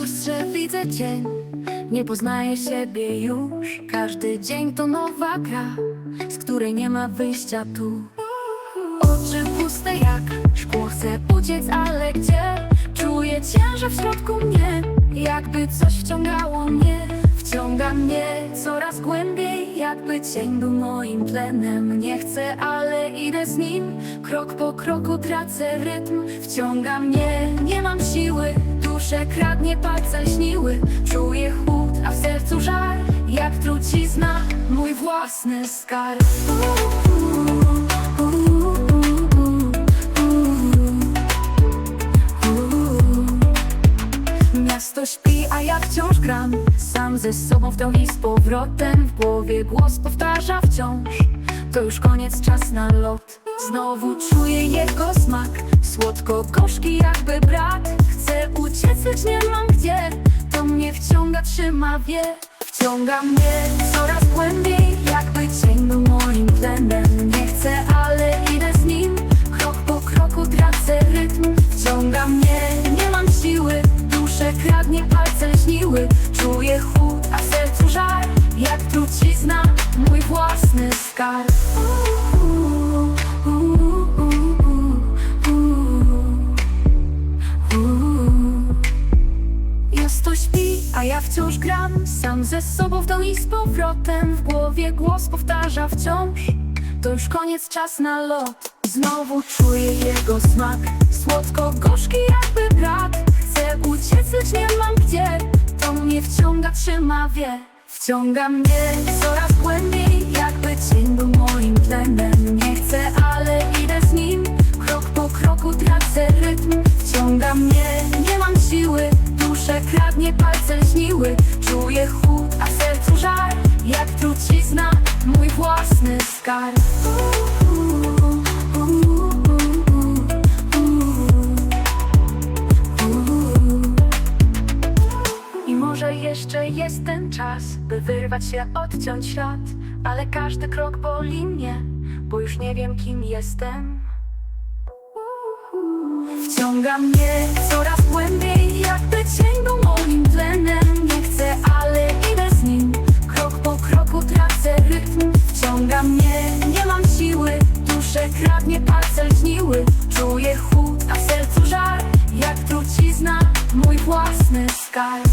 lustrze widzę cień. Nie poznaję siebie już. Każdy dzień to nowa gra Z której nie ma wyjścia tu. Oczy puste jak szkło Chcę uciec, ale gdzie? Czuję ciężar w środku mnie Jakby coś wciągało mnie. Wciąga mnie coraz głębiej Jakby cień był moim tlenem. Nie chcę, ale idę z nim. Krok po kroku tracę rytm. Wciąga mnie, nie mam siły Duszę kradnie, palce śniły Czuję chłód, a w sercu żar Jak trucizna, mój własny skarb. Miasto śpi, a ja wciąż gram. Sam ze sobą w to i z powrotem W głowie głos powtarza wciąż. To już koniec, czas na lot. Znowu czuję jego smak. Słodko-gorzki jakby brat trzyma, wie Wciąga mnie coraz głębiej Jakby cień był moim tlenem. Nie chcę, ale idę z nim Krok po kroku tracę rytm. Wciąga mnie, nie mam siły Duszę kradnie, palce śniły Czuję chłód, a w sercu żar Jak trucizna, mój własny skarb ja wciąż gram. Sam ze sobą w dół i z powrotem. W głowie głos powtarza wciąż. To już koniec, czas na lot. Znowu czuję jego smak. Słodko-gorzki jakby brat. Chcę uciec, lecz nie mam gdzie. To mnie wciąga, trzyma, wie. Wciąga mnie coraz głębiej Jakby cień był moim tlenem. Nie chcę, ale idę z nim. Krok po kroku tracę rytm. Wciąga mnie, Kradnie, palce śniły Czuję chłód, a sercu żar. Jak trucizna, mój własny skarb. I może jeszcze jest ten czas, by wyrwać się, odciąć świat. Ale każdy krok boli mnie, bo już nie wiem kim jestem. Wciąga mnie coraz głębiej, jakby cień był sky.